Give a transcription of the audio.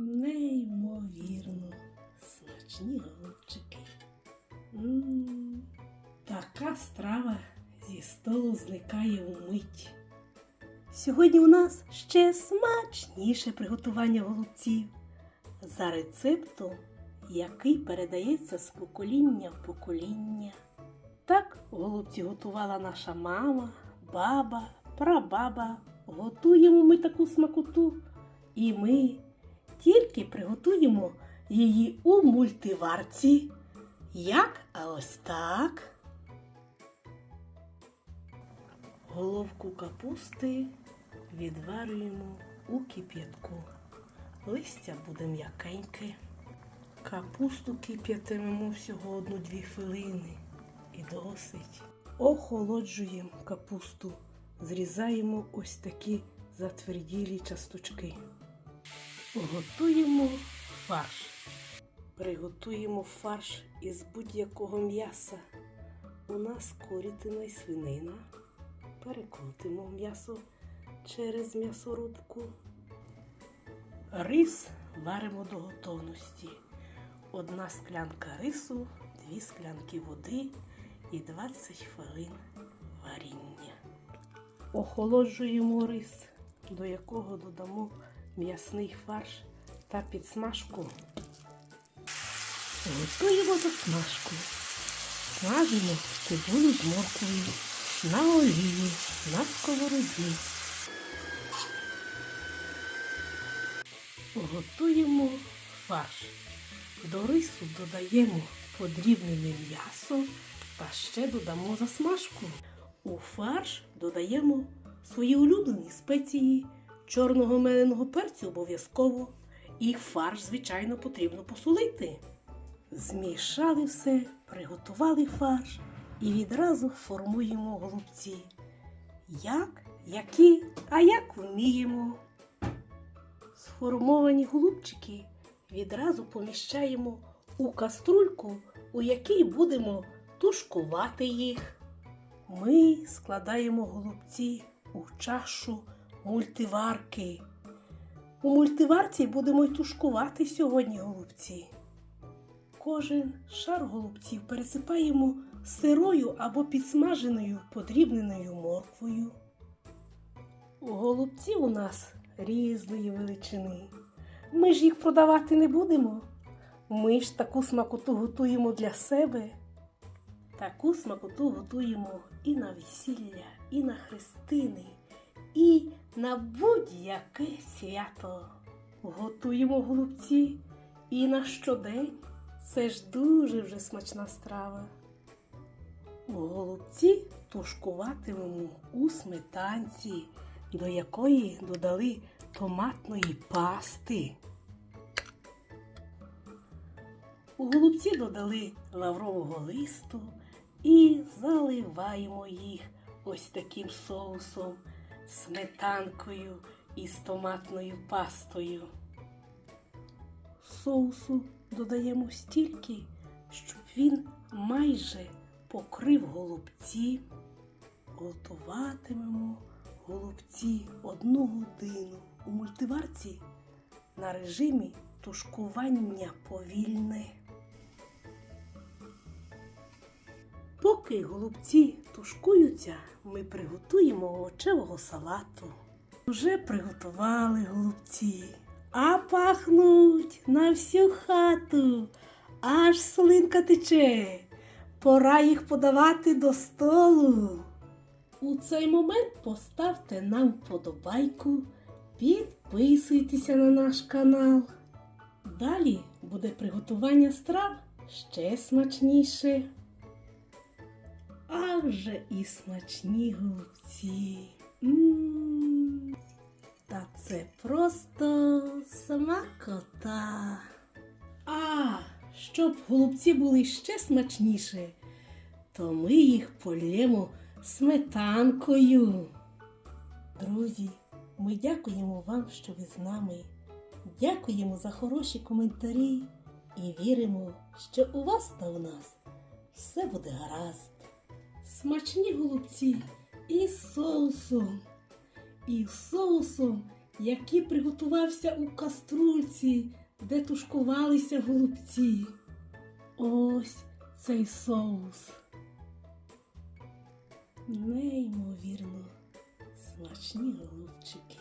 Неймовірно смачні голубчики. М, Така страва зі столу зникає вмить. Сьогодні у нас ще смачніше приготування голубців за рецептом, який передається з покоління в покоління. Так голубці готувала наша мама, баба, прабаба. Готуємо ми таку смакоту, і ми тільки приготуємо її у мультиварці. Як? А ось так. Головку капусти відварюємо у кип'ятку. Листя буде м'якеньке. Капусту кип'ятимемо всього одну-дві хвилини. І досить. Охолоджуємо капусту. Зрізаємо ось такі затверділі часточки. Готуємо фарш. Приготуємо фарш із будь-якого м'яса. У нас курятина і свинина. Перекрутимо м'ясо через м'ясорубку. Рис варимо до готовності. Одна склянка рису, дві склянки води і 20 хвилин варіння. Охолоджуємо рис, до якого додамо м'ясний фарш та підсмажку. Готуємо засмажку. Смажимо цибулю з морквою на олії, на сковороді. Готуємо фарш. До рису додаємо подрібнене м'ясо та ще додамо засмажку. У фарш додаємо свої улюблені спеції чорного меленого перцю обов'язково. І фарш, звичайно, потрібно посолити. Змішали все, приготували фарш і відразу формуємо голубці. Як, які, а як вміємо. Сформовані голубчики відразу поміщаємо у каструльку, у якій будемо тушкувати їх. Ми складаємо голубці у чашу мультиварки. У мультиварці будемо й тушкувати сьогодні голубці. Кожен шар голубців пересипаємо сирою або підсмаженою подрібненою морквою. Голубці у нас різної величини. Ми ж їх продавати не будемо. Ми ж таку смакоту готуємо для себе. Таку смакоту готуємо і на весілля, і на хрестини, і на будь-яке свято. Готуємо голубці і на щодень. Це ж дуже вже смачна страва. Голубці тушкуватимемо у сметанці, до якої додали томатної пасти. У голубці додали лаврового листу і заливаємо їх ось таким соусом, сметанкою і з томатною пастою. Соусу додаємо стільки, щоб він майже покрив голубці. Готуватимемо голубці одну годину у мультиварці на режимі тушкування повільне. Поки голубці тушкуються, ми приготуємо овочевого салату. Вже приготували голубці, а пахнуть на всю хату, аж слинка тече. Пора їх подавати до столу. У цей момент поставте нам вподобайку, підписуйтеся на наш канал. Далі буде приготування страв ще смачніше. А вже і смачні голубці. Та це просто смакота. А, щоб голубці були ще смачніше, то ми їх полємо сметанкою. Друзі, ми дякуємо вам, що ви з нами. Дякуємо за хороші коментарі і віримо, що у вас та у нас все буде гаразд. Смачні голубці із соусом, і соусом який приготувався у каструльці, де тушкувалися голубці. Ось цей соус. Неймовірно смачні голубчики.